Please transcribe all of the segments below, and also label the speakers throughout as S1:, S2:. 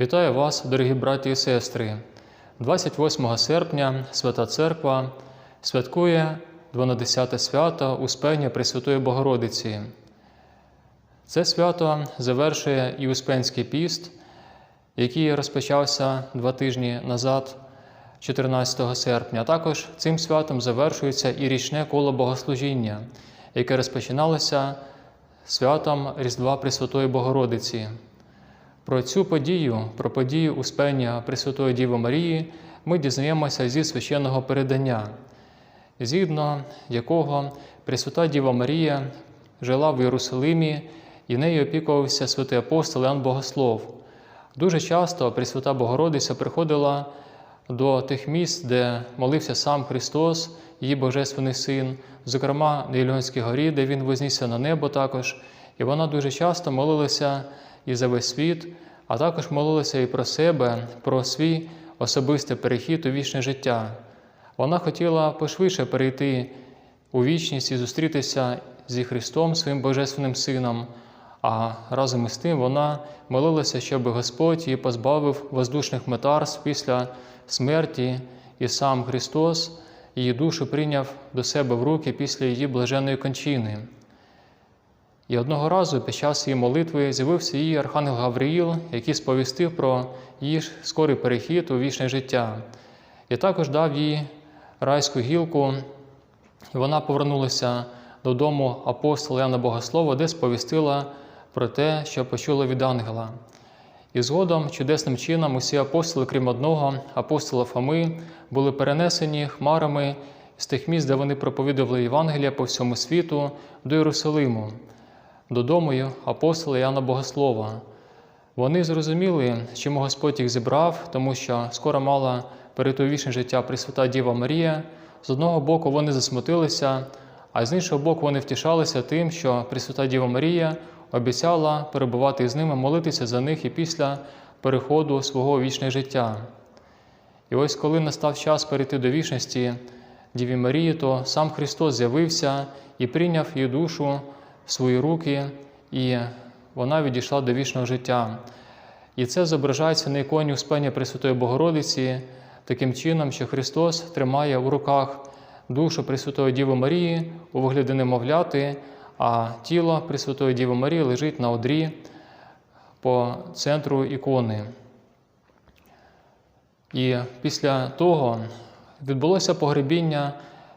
S1: Вітаю вас, дорогі браті і сестри. 28 серпня Свята Церква святкує 12 свято Успення Пресвятої Богородиці. Це свято завершує і Успенський піст, який розпочався два тижні назад, 14 серпня. Також цим святом завершується і річне коло богослужіння, яке розпочиналося святом Різдва Пресвятої Богородиці. Про цю подію, про подію Успення Пресвятої Діви Марії, ми дізнаємося зі священного передання, згідно якого Пресвята Діва Марія жила в Єрусалимі і нею опікувався святий апостол Іоанн Богослов. Дуже часто Пресвята Богородиця приходила до тих місць, де молився сам Христос, її Божественний Син, зокрема на Ільонській горі, де Він вознісся на небо також. І вона дуже часто молилася і за весь світ, а також молилася і про себе, про свій особистий перехід у вічне життя. Вона хотіла пошвидше перейти у вічність і зустрітися зі Христом, своїм Божественним Сином. А разом із тим вона молилася, щоб Господь її позбавив воздушних метарств після смерті, і сам Христос її душу прийняв до себе в руки після її блаженної кончини. І одного разу під час її молитви з'явився її Архангел Гавриїл, який сповістив про її скорий перехід у вічне життя, і також дав їй райську гілку, і вона повернулася додому апостола Яна Богослова, де сповістила про те, що почула від ангела. І згодом чудесним чином усі апостоли, крім одного, апостола Фоми, були перенесені хмарами з тих місць, де вони проповідували Євангелія по всьому світу до Єрусалиму додому апостола Яна Богослова. Вони зрозуміли, чому Господь їх зібрав, тому що скоро мала перейти вічне життя Пресвята Діва Марія. З одного боку, вони засмутилися, а з іншого боку, вони втішалися тим, що Пресвята Діва Марія обіцяла перебувати з ними, молитися за них і після переходу свого вічне життя. І ось коли настав час перейти до вічності Діві Марії, то сам Христос з'явився і прийняв її душу свої руки, і вона відійшла до вічного життя. І це зображається на іконі Успення Пресвятої Богородиці таким чином, що Христос тримає у руках душу Пресвятої Діви Марії у вигляді немовляти, а тіло Пресвятої Діви Марії лежить на одрі по центру ікони. І після того відбулося погребіння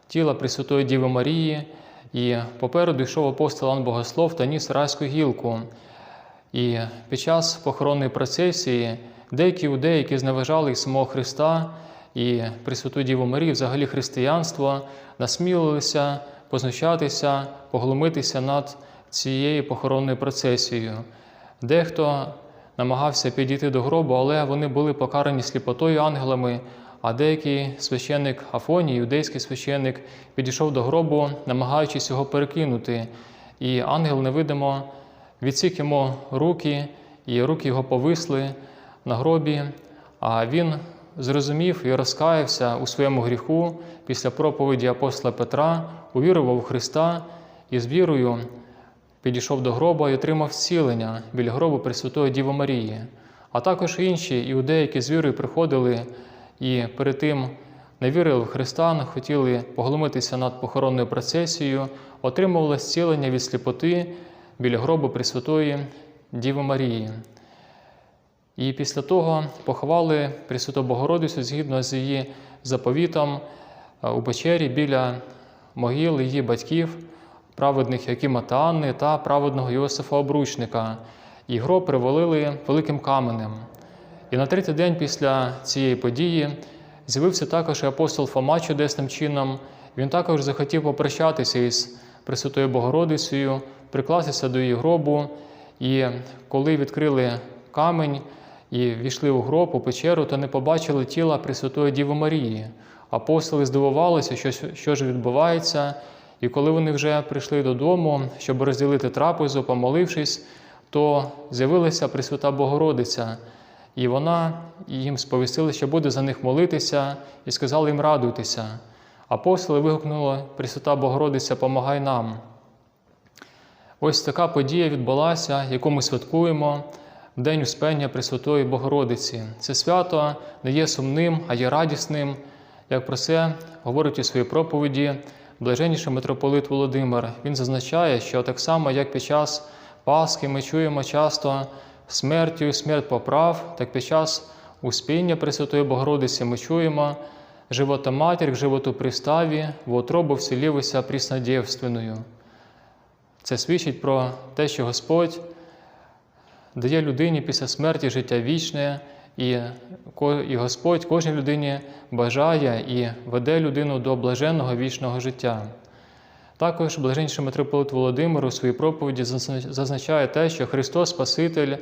S1: тіла Пресвятої Діви Марії. І попереду йшов апостол Іван Богослов та ніс райську гілку. І під час похоронної процесії деякі іудеї, які зневажали самого Христа і Пресвяту Діву Марію, взагалі християнство, насмілилися познущатися, поглумитися над цією похоронною процесією. Дехто намагався підійти до гробу, але вони були покарані сліпотою ангелами. А деякий священник Афоній, юдейський священник, підійшов до гробу, намагаючись його перекинути. І ангел невидимо відсік йому руки, і руки його повисли на гробі. А він зрозумів і розкаявся у своєму гріху після проповіді апостола Петра, увірував у Христа і з вірою підійшов до гроба і отримав зцілення біля гробу Пресвятої Діви Марії. А також інші іудеї, які з вірою приходили і перед тим не вірили в Христа, хотіли поглумитися над похоронною процесією, отримували зцілення від сліпоти біля гробу Пресвятої Діви Марії. І після того поховали Пресвяту Богородицю згідно з її заповітом у печері біля могил її батьків, праведних Якима та Анни та праведного Йосифа Обручника. І гроб привалили великим каменем. І на третій день після цієї події з'явився також і апостол Фома чудесним чином. Він також захотів попрощатися із Пресвятою Богородицею, прикластися до її гробу. І коли відкрили камінь і війшли у гроб у печеру, то не побачили тіла Пресвятої Діви Марії. Апостоли здивувалися, що, що ж відбувається. І коли вони вже прийшли додому, щоб розділити трапезу, помолившись, то з'явилася Пресвята Богородиця. І вона їм сповістила, що буде за них молитися, і сказали їм радуйтеся. Апостоли вигукнули Пресвята Богородиця, помагай нам. Ось така подія відбулася, яку ми святкуємо в День Успення Пресвятої Богородиці. Це свято не є сумним, а є радісним, як про це говорить у своїй проповіді блаженніший митрополит Володимир. Він зазначає, що так само, як під час Пасхи ми чуємо часто смертю смерть поправ, так під час Успіння Пресвятої Богородиці ми чуємо живота матір к животу приставі, в утробу вселилися пріснодєвственною. Це свідчить про те, що Господь дає людині після смерті життя вічне, і, і Господь кожній людині бажає і веде людину до блаженного вічного життя. Також блаженніший митрополит Володимир у своїй проповіді зазначає те, що Христос Спаситель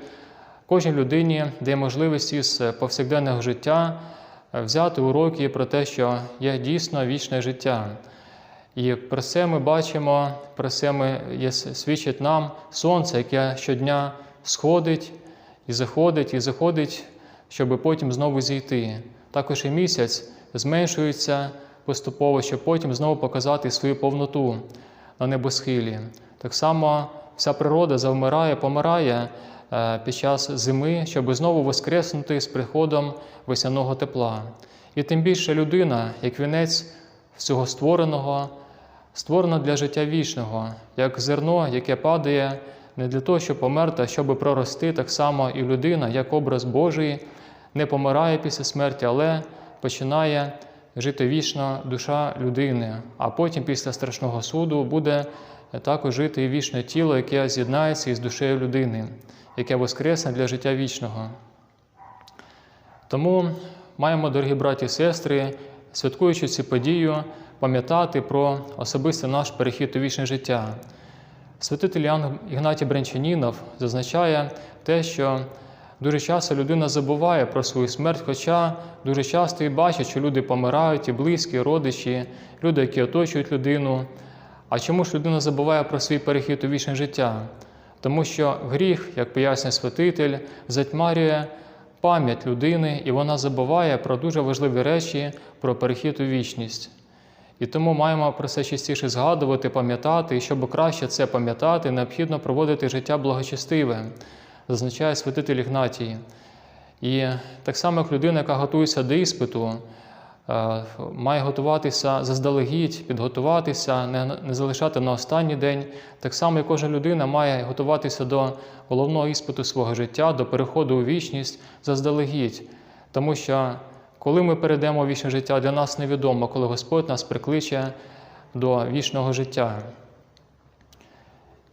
S1: кожній людині дає можливість із повсякденного життя е, взяти уроки про те, що є дійсно вічне життя. І про це ми бачимо, про це ми свідчить нам сонце, яке щодня сходить і заходить, і заходить, щоб потім знову зійти. Також і місяць зменшується поступово, щоб потім знову показати свою повноту на небосхилі. Так само вся природа завмирає, помирає е, під час зими, щоб знову воскреснути з приходом весняного тепла. І тим більше людина, як вінець всього створеного, створена для життя вічного, як зерно, яке падає не для того, щоб померти, а щоб прорости, так само і людина, як образ Божий, не помирає після смерті, але починає жити вічно душа людини. А потім, після страшного суду, буде також жити і вічне тіло, яке з'єднається із душею людини, яке воскресне для життя вічного. Тому маємо, дорогі браті і сестри, святкуючи цю подію, пам'ятати про особистий наш перехід у вічне життя. Святитель Ігнатій Брянчанінов зазначає те, що дуже часто людина забуває про свою смерть, хоча дуже часто і бачить, що люди помирають, і близькі, і родичі, люди, які оточують людину. А чому ж людина забуває про свій перехід у вічне життя? Тому що гріх, як пояснює святитель, затьмарює пам'ять людини, і вона забуває про дуже важливі речі, про перехід у вічність. І тому маємо про це частіше згадувати, пам'ятати, і щоб краще це пам'ятати, необхідно проводити життя благочестиве, зазначає святитель Ігнатій. І так само, як людина, яка готується до іспиту, е, має готуватися заздалегідь, підготуватися, не, залишати на останній день. Так само і кожна людина має готуватися до головного іспиту свого життя, до переходу у вічність заздалегідь. Тому що коли ми перейдемо в вічне життя, для нас невідомо, коли Господь нас прикличе до вічного життя.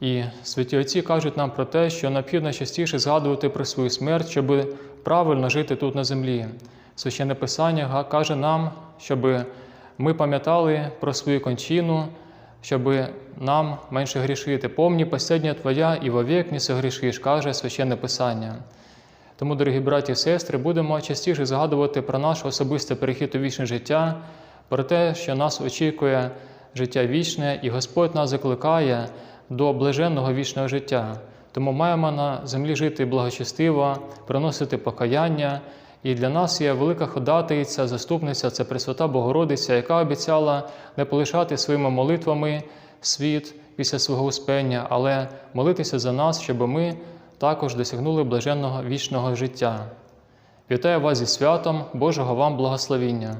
S1: І святі отці кажуть нам про те, що необхідно частіше згадувати про свою смерть, щоб правильно жити тут на землі. Священне Писання каже нам, щоб ми пам'ятали про свою кончину, щоб нам менше грішити. Помні последня Твоя і вовек не согрішиш, каже Священне Писання. Тому, дорогі браті і сестри, будемо частіше згадувати про наш особистий перехід у вічне життя, про те, що нас очікує життя вічне, і Господь нас закликає до блаженного вічного життя. Тому маємо на землі жити благочестиво, приносити покаяння. І для нас є велика ходатайця, заступниця, це Пресвята Богородиця, яка обіцяла не полишати своїми молитвами світ після свого успення, але молитися за нас, щоб ми також досягнули блаженного вічного життя. Вітаю вас зі святом, Божого вам благословіння!